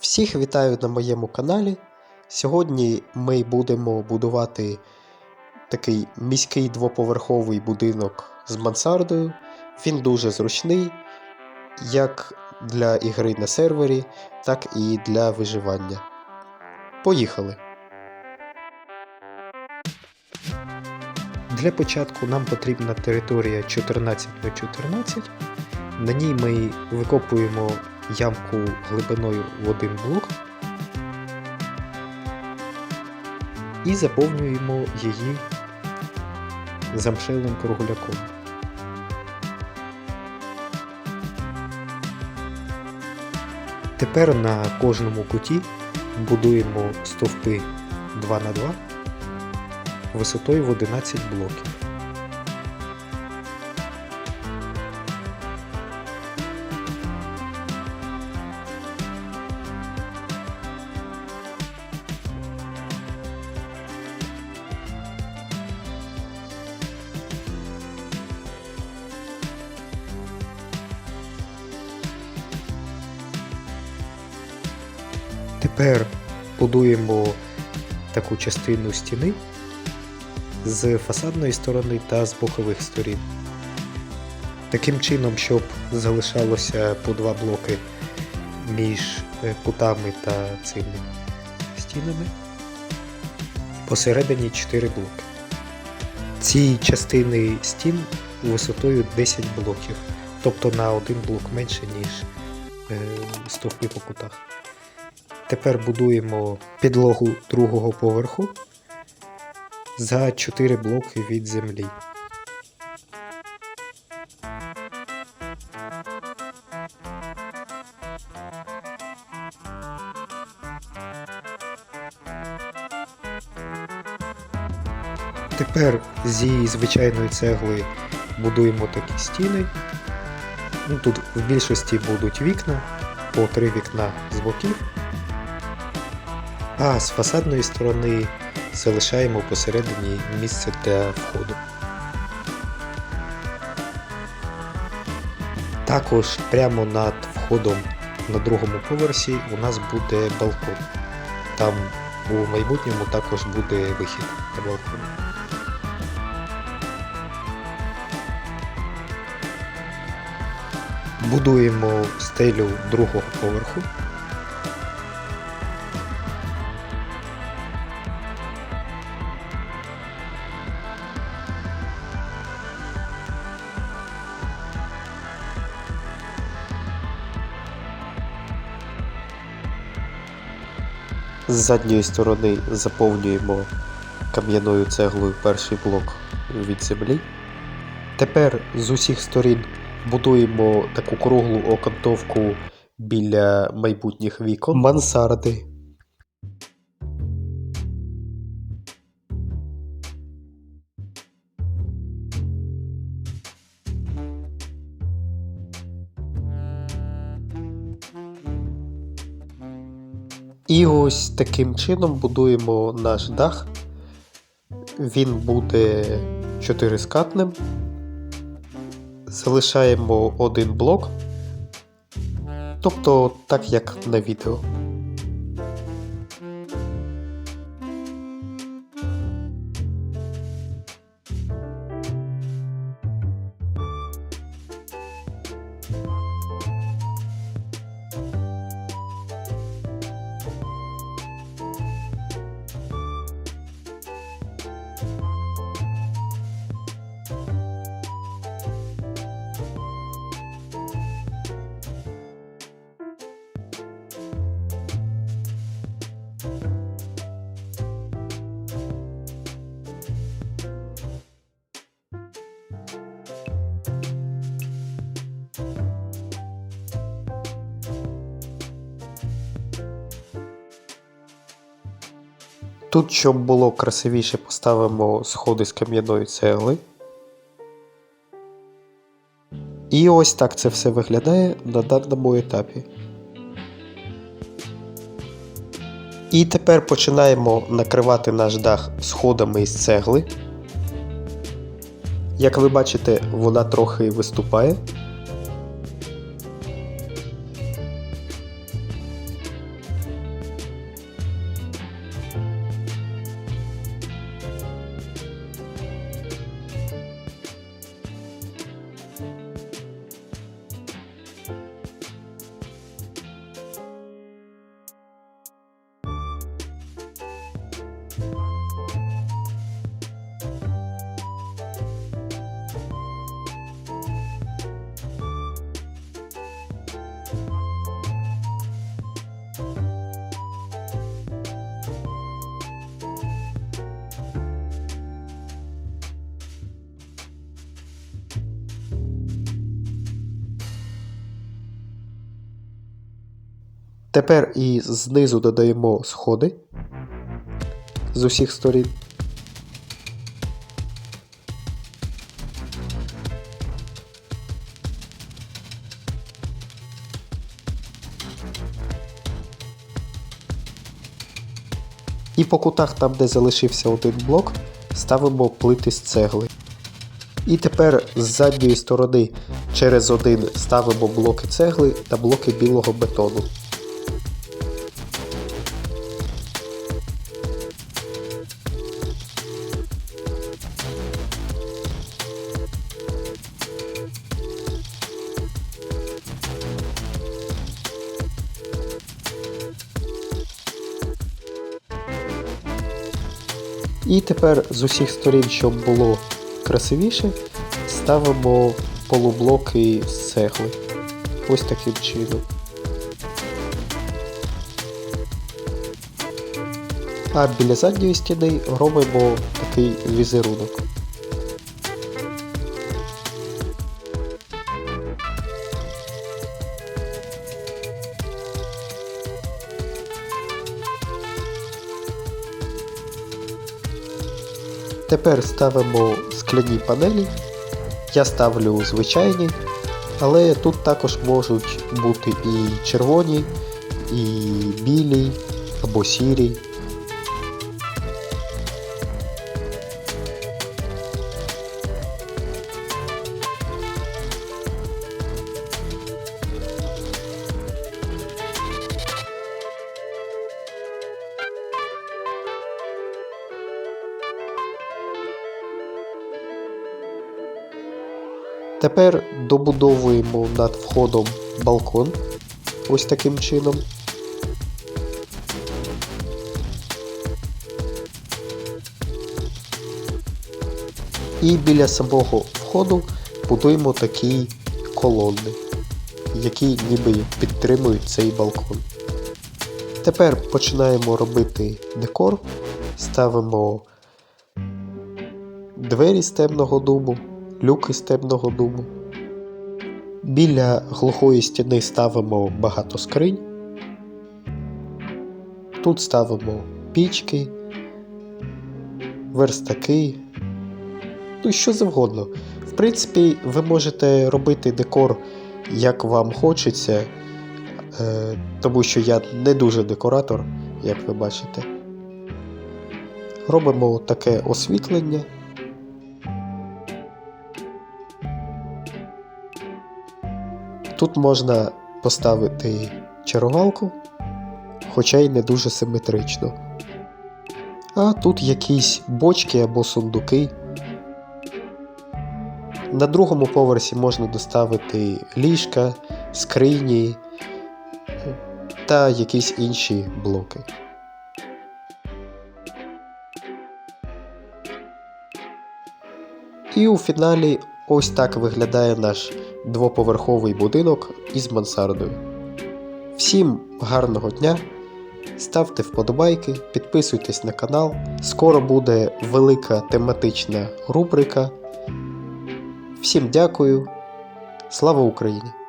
Всіх вітаю на моєму каналі. Сьогодні ми будемо будувати такий міський двоповерховий будинок з мансардою. Він дуже зручний, як для ігри на сервері, так і для виживання. Поїхали! Для початку нам потрібна територія 14 на 14. На ній ми викопуємо ямку глибиною в один блок і заповнюємо її замшелим кругляком. Тепер на кожному куті будуємо стовпи 2 на 2 висотою в 11 блоків. Тепер будуємо таку частину стіни з фасадної сторони та з бокових сторін. Таким чином, щоб залишалося по два блоки між е, кутами та цими стінами. Посередині 4 блоки. Ці частини стін висотою 10 блоків, тобто на один блок менше, ніж е, стовпи по кутах. Тепер будуємо підлогу другого поверху за 4 блоки від землі. Тепер зі звичайної цегли будуємо такі стіни. Ну, Тут в більшості будуть вікна, по три вікна з боків. А з фасадної сторони залишаємо посередині місце для входу. Також прямо над входом на другому поверсі у нас буде балкон. Там у майбутньому також буде вихід на балкон. Будуємо стелю другого поверху. З задньої сторони заповнюємо кам'яною цеглою перший блок від землі. Тепер з усіх сторін будуємо таку круглу окантовку біля майбутніх вікон мансарди. Ось таким чином будуємо наш дах. Він буде чотирискатним. Залишаємо один блок, тобто так як на відео. Тут, щоб було красивіше, поставимо сходи з кам'яної цегли. І ось так це все виглядає на даному етапі. І тепер починаємо накривати наш дах сходами із цегли. Як ви бачите, вона трохи виступає. Тепер і знизу додаємо сходи з усіх сторін. І по кутах, там, де залишився один блок, ставимо плити з цегли. І тепер з задньої сторони через один ставимо блоки цегли та блоки білого бетону. І тепер з усіх сторін, щоб було красивіше, ставимо полублоки з цегли. Ось таким чином. А біля задньої стіни робимо такий візерунок. Тепер ставимо скляні панелі. Я ставлю звичайні, але тут також можуть бути і червоні, і білі або сірі. Тепер добудовуємо над входом балкон ось таким чином. І біля самого входу будуємо такі колони, які ніби підтримують цей балкон. Тепер починаємо робити декор, ставимо двері з темного дубу, люки з темного дубу. Біля глухої стіни ставимо багато скринь. Тут ставимо пічки, верстаки, ну що завгодно. В принципі, ви можете робити декор як вам хочеться, е, тому що я не дуже декоратор, як ви бачите. Робимо таке освітлення. Тут можна поставити чарувалку, хоча й не дуже симетрично. А тут якісь бочки або сундуки. На другому поверсі можна доставити ліжка, скрині та якісь інші блоки. І у фіналі ось так виглядає наш двоповерховий будинок із мансардою. Всім гарного дня! Ставте вподобайки, підписуйтесь на канал. Скоро буде велика тематична рубрика. Всім дякую. Слава Україні!